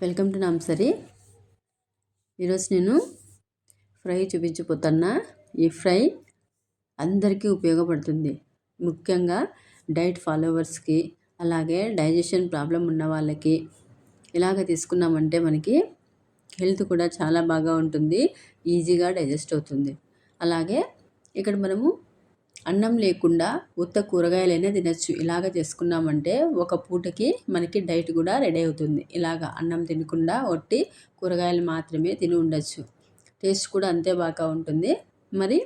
Welcome to నాంసరి ఈరోజు నేను fry చూపించిపోతున్నా ఈ ఫ్రై అందరికీ ఉపయోగపడుతుంది. ముఖ్యంగా డైట్ ఫాలోవర్స్కి అలాగే డైజెషన్ ప్రాబ్లం ఉన్న వాళ్ళకి ఇలాగ తీసుకున్నామంటే మనకి హెల్త్ కూడా చాలా బాగా ఉంటుంది ఈజీగా డైజెస్ట్ అవుతుంది. అలాగే ఇక్కడ మనము అన్నం లేకుండా ఉత్త కూరగాయలైనా తినచ్చు. ఇలాగ చేసుకున్నామంటే ఒక పూటకి మనకి డైట్ కూడా రెడీ అవుతుంది. ఇలాగ అన్నం తినకుండా ఒట్టి కూరగాయలు మాత్రమే తిని ఉండొచ్చు. టేస్ట్ కూడా అంతే బాగా ఉంటుంది. మరి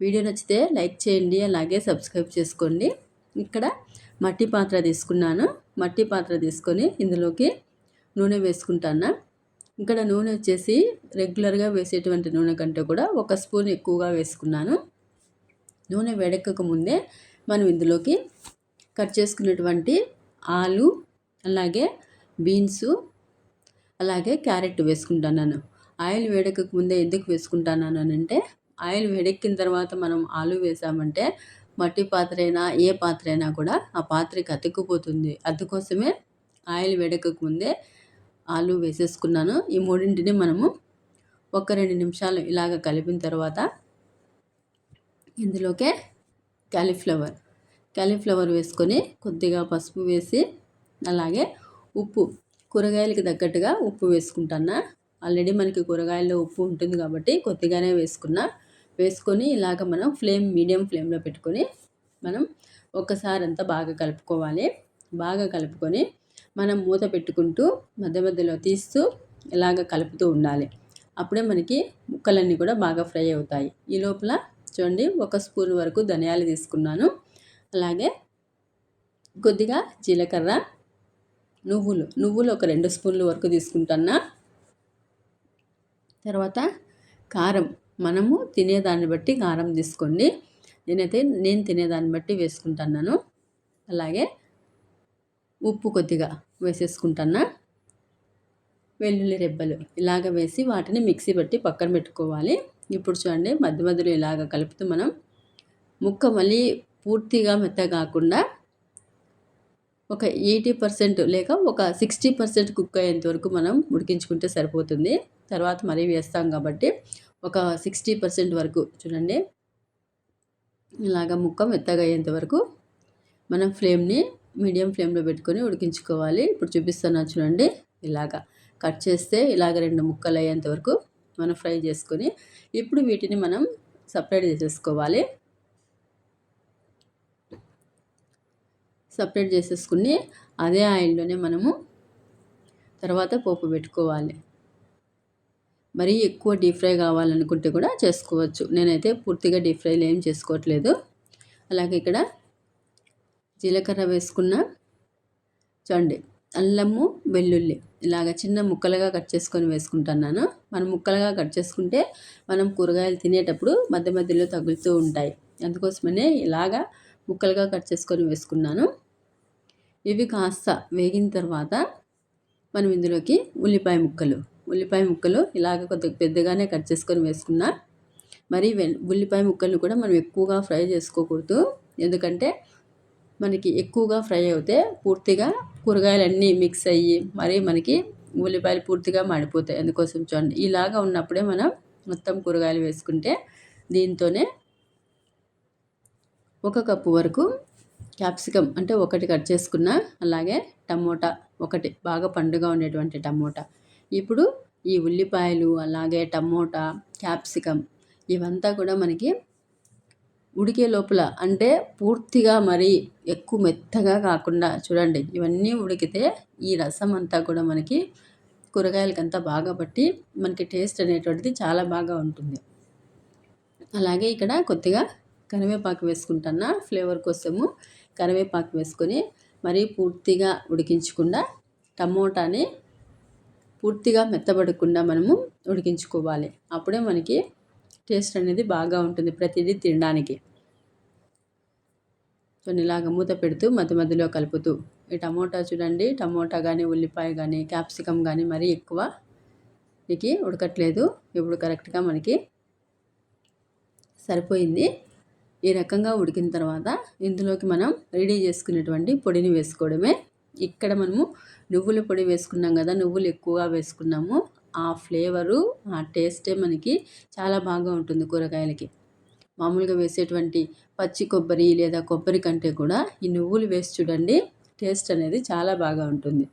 వీడియో నచ్చితే లైక్ చేయండి అలాగే సబ్స్క్రైబ్ చేసుకోండి. ఇక్కడ మట్టి పాత్ర తీసుకున్నాను. మట్టి పాత్ర తీసుకొని ఇందులోకి నూనె వేసుకుంటాను. ఇక్కడ నూనె వచ్చేసి రెగ్యులర్గా వేసేటువంటి నూనె కంటే కూడా ఒక స్పూన్ ఎక్కువగా వేసుకున్నాను. నూనె వేడెక్కక ముందే మనం ఇందులోకి కట్ చేసుకున్నటువంటి ఆలు అలాగే బీన్సు అలాగే క్యారెట్ వేసుకుంటాను ఆయిల్ వేడెక్కక ముందే ఎందుకు వేసుకుంటాను అంటే ఆయిల్ వేడెక్కిన తర్వాత మనం ఆలు వేసామంటే మట్టి పాత్ర అయినా ఏ పాత్ర అయినా కూడా ఆ పాత్రకి అతుక్కుపోతుంది. అందుకోసమే ఆయిల్ వేడెక్కక ముందే ఆలు వేసేసుకున్నాను. ఈ మూడింటిని మనము ఒక రెండు నిమిషాలు ఇలాగ కలిపిన తర్వాత ఇందులోకే క్యాలీఫ్లవర్. క్యాలీఫ్లవర్ వేసుకొని కొద్దిగా పసుపు వేసి అలాగే ఉప్పు కూరగాయలకి తగ్గట్టుగా ఉప్పు వేసుకుంటున్నా. ఆల్రెడీ మనకి కూరగాయల్లో ఉప్పు ఉంటుంది కాబట్టి కొద్దిగానే వేసుకున్నా. వేసుకొని ఇలాగ మనం ఫ్లేమ్ మీడియం ఫ్లేమ్లో పెట్టుకొని మనం ఒక్కసారి అంతా బాగా కలుపుకోవాలి. బాగా కలుపుకొని మనం మూత పెట్టుకుంటూ మధ్య మధ్యలో తీస్తూ ఇలాగ కలుపుతూ ఉండాలి. అప్పుడే మనకి ముక్కలన్నీ కూడా బాగా ఫ్రై అవుతాయి. ఈ లోపల చూడండి ఒక స్పూన్ వరకు ధనియాలు తీసుకున్నాను. అలాగే కొద్దిగా జీలకర్ర నువ్వులు నువ్వులు ఒక రెండు స్పూన్లు వరకు తీసుకుంటున్నా. తర్వాత కారం మనము తినేదాన్ని బట్టి కారం తీసుకోండి. నేనైతే నేను తినేదాన్ని బట్టి వేసుకుంటున్నాను. అలాగే ఉప్పు కొద్దిగా వేసేసుకుంటున్నా. వెల్లుల్లి రెబ్బలు ఇలాగ వేసి వాటిని మిక్సీ బట్టి పక్కన పెట్టుకోవాలి. ఇప్పుడు చూడండి మధ్య మధ్యలో ఇలాగ కలుపుతూ మనం ముక్క మళ్ళీ పూర్తిగా మెత్త కాకుండా ఒక ఎయిటీ పర్సెంట్ లేక ఒక సిక్స్టీ పర్సెంట్ కుక్ అయ్యేంత వరకు మనం ఉడికించుకుంటే సరిపోతుంది. తర్వాత మరీ వేస్తాం కాబట్టి ఒక సిక్స్టీ పర్సెంట్ వరకు చూడండి ఇలాగ ముక్క మెత్తగా అయ్యేంత వరకు మనం ఫ్లేమ్ని మీడియం ఫ్లేమ్లో పెట్టుకొని ఉడికించుకోవాలి. ఇప్పుడు చూపిస్తున్నా చూడండి ఇలాగా కట్ చేస్తే ఇలాగ రెండు ముక్కలు అయ్యేంత వరకు మనం ఫ్రై చేసుకొని ఇప్పుడు వీటిని మనం సపరేట్ చేసేసుకోవాలి. సపరేట్ చేసేసుకుని అదే ఆయిల్లోనే మనము తర్వాత పోపు పెట్టుకోవాలి. మరీ ఎక్కువ డీప్ ఫ్రై కావాలనుకుంటే కూడా చేసుకోవచ్చు. నేనైతే పూర్తిగా డీప్ ఫ్రైలు ఏం చేసుకోవట్లేదు. అలాగే ఇక్కడ జీలకర్ర వేసుకున్న చూడండి అల్లము వెల్లుల్లి ఇలాగ చిన్న ముక్కలుగా కట్ చేసుకొని వేసుకుంటున్నాను. మనం ముక్కలుగా కట్ చేసుకుంటే మనం కూరగాయలు తినేటప్పుడు మధ్య మధ్యలో తగులుతూ ఉంటాయి. అందుకోసమనే ఇలాగా ముక్కలుగా కట్ చేసుకొని వేసుకున్నాను. ఇవి కాస్త వేగిన తర్వాత మనం ఇందులోకి ఉల్లిపాయ ముక్కలు ఉల్లిపాయ ముక్కలు ఇలాగ కొద్దిగా పెద్దగానే కట్ చేసుకొని వేసుకున్నా మరి ఉల్లిపాయ ముక్కలు కూడా మనం ఎక్కువగా ఫ్రై చేసుకోకూడదు. ఎందుకంటే మనకి ఎక్కువగా ఫ్రై అవుతే పూర్తిగా కూరగాయలన్నీ మిక్స్ అయ్యి మరి మనకి ఉల్లిపాయలు పూర్తిగా మాడిపోతాయి. అందుకోసం చూడండి. ఇలాగా ఉన్నప్పుడే మనం మొత్తం కూరగాయలు వేసుకుంటే దీంతోనే ఒక కప్పు వరకు క్యాప్సికమ్ అంటే ఒకటి కట్ చేసుకున్న అలాగే టమోటా ఒకటి బాగా పండుగా ఉండేటువంటి టమోటా. ఇప్పుడు ఈ ఉల్లిపాయలు అలాగే టమోటా క్యాప్సికమ్ ఇవంతా కూడా మనకి ఉడికే లోపల అంటే పూర్తిగా మరి ఎక్కువ మెత్తగా కాకుండా చూడండి. ఇవన్నీ ఉడికితే ఈ రసం అంతా కూడా మనకి కూరగాయలకంతా బాగా పట్టి మనకి టేస్ట్ అనేటువంటిది చాలా బాగా ఉంటుంది. అలాగే ఇక్కడ కొద్దిగా కరివేపాకు వేసుకుంటున్నా ఫ్లేవర్ కోసము కరివేపాకు వేసుకొని మరీ పూర్తిగా ఉడికించకుండా టమోటాని పూర్తిగా మెత్తబడకుండా మనము ఉడికించుకోవాలి. అప్పుడే మనకి టేస్ట్ అనేది బాగా ఉంటుంది ప్రతిదీ తినడానికి. కొన్ని ఇలాగ మూత పెడుతూ మధ్య మధ్యలో కలుపుతూ. ఈ టమోటా చూడండి టమోటా కానీ ఉల్లిపాయ కానీ క్యాప్సికమ్ కానీ మరీ ఎక్కువ ఇది ఉడకట్లేదు. ఇప్పుడు కరెక్ట్గా మనకి సరిపోయింది. ఈ రకంగా ఉడికిన తర్వాత ఇందులోకి మనం రెడీ చేసుకునేటువంటి పొడిని వేసుకోవడమే. ఇక్కడ మనము నువ్వుల పొడి వేసుకున్నాం కదా నువ్వులు ఎక్కువగా వేసుకున్నాము. ఆ ఫ్లేవరు ఆ టేస్టే మనకి చాలా బాగా ఉంటుంది కూరగాయలకి. మామూలుగా వేసేటువంటి పచ్చి కొబ్బరి లేదా కొబ్బరి కంటే కూడా ఈ నువ్వులు వేసి చూడండి టేస్ట్ అనేది చాలా బాగా ఉంటుంది.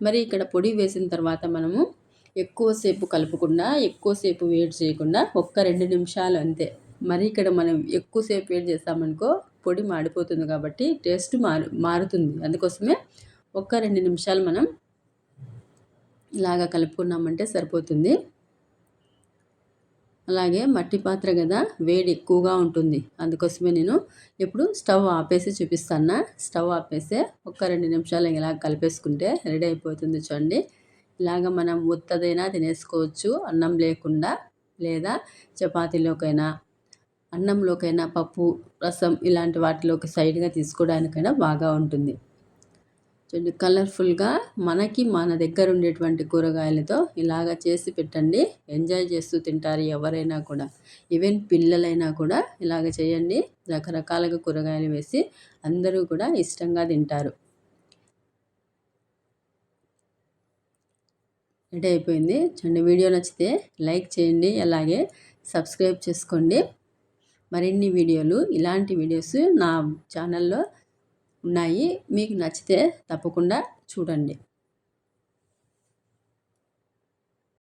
మరి ఇక్కడ పొడి వేసిన తర్వాత మనము ఎక్కువసేపు కలపకుండా ఎక్కువసేపు వేడి చేయకుండా ఒక్క రెండు నిమిషాలు అంతే. మరి ఇక్కడ మనం ఎక్కువసేపు వేడి చేస్తామనుకో పొడి మాడిపోతుంది కాబట్టి టేస్ట్ మారు మారుతుంది. అందుకోసమే ఒక్క రెండు నిమిషాలు మనం ఇలాగా కలుపుకున్నామంటే సరిపోతుంది. అలాగే మట్టి పాత్ర కదా వేడి ఎక్కువగా ఉంటుంది. అందుకోసమే నేను ఇప్పుడు స్టవ్ ఆపేసి చూపిస్తాను స్టవ్ ఆపేసి ఒక్క రెండు నిమిషాలు ఇలా కలిపేసుకుంటే రెడీ అయిపోతుంది చూడండి. ఇలాగ మనం ఉత్తదైనా తినేసుకోవచ్చు. అన్నం లేకుండా లేదా చపాతీలోకైనా అన్నంలోకైనా పప్పు రసం ఇలాంటి వాటిలోకి సైడ్గా తీసుకోవడానికైనా బాగా ఉంటుంది. చూడండి కలర్ఫుల్గా మనకి మన దగ్గర ఉండేటువంటి కూరగాయలతో ఇలాగ చేసి పెట్టండి. ఎంజాయ్ చేస్తూ తింటారు ఎవరైనా కూడా. ఈవెన్ పిల్లలైనా కూడా ఇలాగ చేయండి. రకరకాలుగా కూరగాయలు వేసి అందరూ కూడా ఇష్టంగా తింటారు. రెడీ అయిపోయింది. చూడండి వీడియో నచ్చితే లైక్ చేయండి అలాగే సబ్స్క్రైబ్ చేసుకోండి. మరిన్ని వీడియోలు ఇలాంటి వీడియోస్ నా ఛానల్లో ఉన్నాయి. మీకు నచ్చితే తప్పకుండా చూడండి.